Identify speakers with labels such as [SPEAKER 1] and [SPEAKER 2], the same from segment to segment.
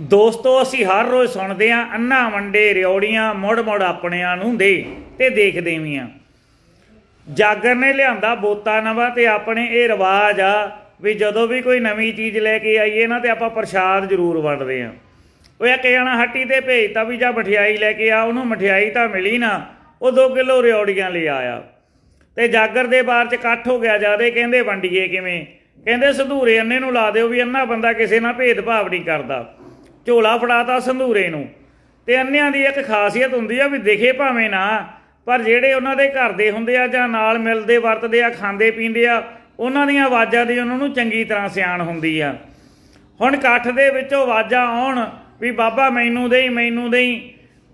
[SPEAKER 1] ਦੋਸਤੋ, ਅਸੀਂ ਹਰ ਰੋਜ਼ ਸੁਣਦੇ ਆਂ ਅੰਨਾ ਵੰਡੇ ਰਿਉੜੀਆਂ ਮੁੜ ਮੁੜ ਆਪਣਿਆਂ ਨੂੰ ਦੇ ਤੇ ਦੇਖਦੇ ਵੀ ਆਂ ਜਾਗਰ ਨੇ ਲਿਆਂਦਾ ਬੋਤਾ ਨਵਾਂ ਤੇ ਆਪਣੇ ਇਹ ਰਿਵਾਜ ਆ ਵੀ ਜਦੋਂ ਵੀ ਕੋਈ ਨਵੀਂ ਚੀਜ਼ ਲੈ ਕੇ ਆਈਏ ਨਾ ਤੇ ਆਪਾਂ ਪ੍ਰਸ਼ਾਦ ਜ਼ਰੂਰ ਵੰਡਦੇ ਆਂ ਉਹ ਇੱਕ ਜਣਾ ਹੱਟੀ ਤੇ ਭੇਜਤਾ ਵੀ ਜਾ ਮਠਿਆਈ ਲੈ ਕੇ ਆ, ਉਹਨੂੰ ਮਠਿਆਈ ਤਾਂ ਮਿਲੀ ਨਾ, ਉਹ 2 ਕਿਲੋ ਰਿਉੜੀਆਂ ਲੈ ਆਇਆ। ਤੇ ਜਾਗਰ ਦੇ ਬਾਰ ਚ ਇਕੱਠ ਹੋ ਗਿਆ ਜਾਦੇ, ਕਹਿੰਦੇ, ਵੰਡੀਏ ਕਿਵੇਂ? ਕਹਿੰਦੇ, ਸੰਧੂਰੇ ਅੰਨੇ ਨੂੰ ਲਾ ਦਿਓ ਵੀ ਅੰਨਾ ਬੰਦਾ ਕਿਸੇ ਨਾਲ ਭੇਦਭਾਵ ਨਹੀਂ ਕਰਦਾ। ਝੋਲਾ ਫੜਾਤਾ ਸੰਧੂਰੇ ਨੂੰ। ਤੇ ਅੰਨਿਆਂ ਦੀ ਇੱਕ ਖਾਸੀਅਤ ਹੁੰਦੀ ਆ ਵੀ ਦਿਖੇ ਭਾਵੇਂ ਨਾ, ਪਰ ਜਿਹੜੇ ਉਹਨਾਂ ਦੇ ਘਰ ਦੇ ਹੁੰਦੇ ਆ ਜਾਂ ਨਾਲ ਮਿਲਦੇ, ਵਰਤਦੇ ਆ, ਖਾਂਦੇ, ਪੀਂਦੇ ਆ, ਉਹਨਾਂ ਦੀਆਂ ਆਵਾਜ਼ਾਂ ਦੀ ਉਹਨਾਂ ਨੂੰ ਚੰਗੀ ਤਰ੍ਹਾਂ ਸਿਆਣ ਹੁੰਦੀ ਆ। ਹੁਣ ਇਕੱਠ ਦੇ ਵਿੱਚੋਂ ਆਵਾਜ਼ਾਂ ਆਉਣ ਵੀ ਬਾਬਾ ਮੈਨੂੰ ਦੇਈ ਮੈਨੂੰ ਦੇਈ,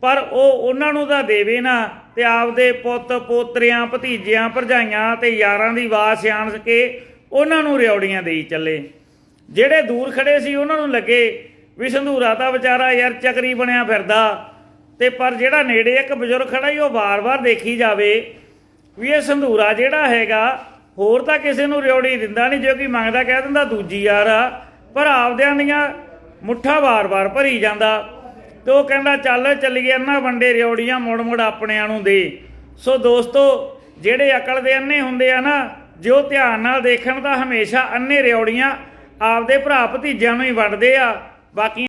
[SPEAKER 1] ਪਰ ਉਹ ਉਹਨਾਂ ਨੂੰ ਤਾਂ ਦੇਵੇ ਨਾ ਤੇ ਆਪਦੇ ਪੁੱਤ, ਪੋਤਰਿਆਂ, ਭਤੀਜਿਆਂ, ਭਰਜਾਈਆਂ ਤੇ ਯਾਰਾਂ ਦੀ ਆਵਾਜ਼ ਸਿਆਣ ਕੇ ਉਹਨਾਂ ਨੂੰ ਰਿਉੜੀਆਂ ਦੇਈ ਚੱਲੇ। ਜਿਹੜੇ ਦੂਰ ਖੜੇ ਸੀ ਉਹਨਾਂ ਨੂੰ ਲੱਗੇ ਵੀ ਸੰਧੂਰਾ ਤਾਂ ਵਿਚਾਰਾ ਯਾਰ ਚੱਕਰੀ ਬਣਿਆ ਫਿਰਦਾ। ਤੇ ਪਰ ਜਿਹੜਾ ਨੇੜੇ ਇੱਕ ਬਜ਼ੁਰਗ ਖੜਾ ਹੀ ਉਹ ਵਾਰ-ਵਾਰ ਦੇਖੀ ਜਾਵੇ ਵੀ ਇਹ ਸੰਧੂਰਾ ਜਿਹੜਾ ਹੈਗਾ, ਹੋਰ ਤਾਂ ਕਿਸੇ ਨੂੰ ਰਿਓੜੀ ਦਿੰਦਾ ਨਹੀਂ ਜੋ ਕਿ ਮੰਗਦਾ ਕਹਿ ਦਿੰਦਾ ਦੂਜੀ ਯਾਰ ਆ। ਪਰ ਆਪਦਿਆਂ ਦੀਆਂ ਮੁੱਠਾ ਵਾਰ-ਵਾਰ ਭਰੀ ਜਾਂਦਾ। ਤੇ ਉਹ ਕਹਿੰਦਾ, ਚੱਲ ਚੱਲੀਏ ਨਾ ਵੰਡੇ ਰਿਓੜੀਆਂ ਮੁੜ-ਮੁੜ ਆਪਣਿਆਂ ਨੂੰ ਦੇ। ਸੋ ਦੋਸਤੋ, ਜਿਹੜੇ ਅਕਲ ਦੇ ਅੰਨੇ ਹੁੰਦੇ ਆ ਨਾ, ਜੋ ਧਿਆਨ ਨਾਲ ਦੇਖਣ ਤਾਂ ਹਮੇਸ਼ਾ ਅੰਨੇ ਰਿਉੜੀਆਂ ਆਪਦੇ ਭਰਾ ਭਤੀਜਿਆਂ ਨੂੰ ਹੀ ਵੰਡਦੇ ਆ। ਬਾਕੀ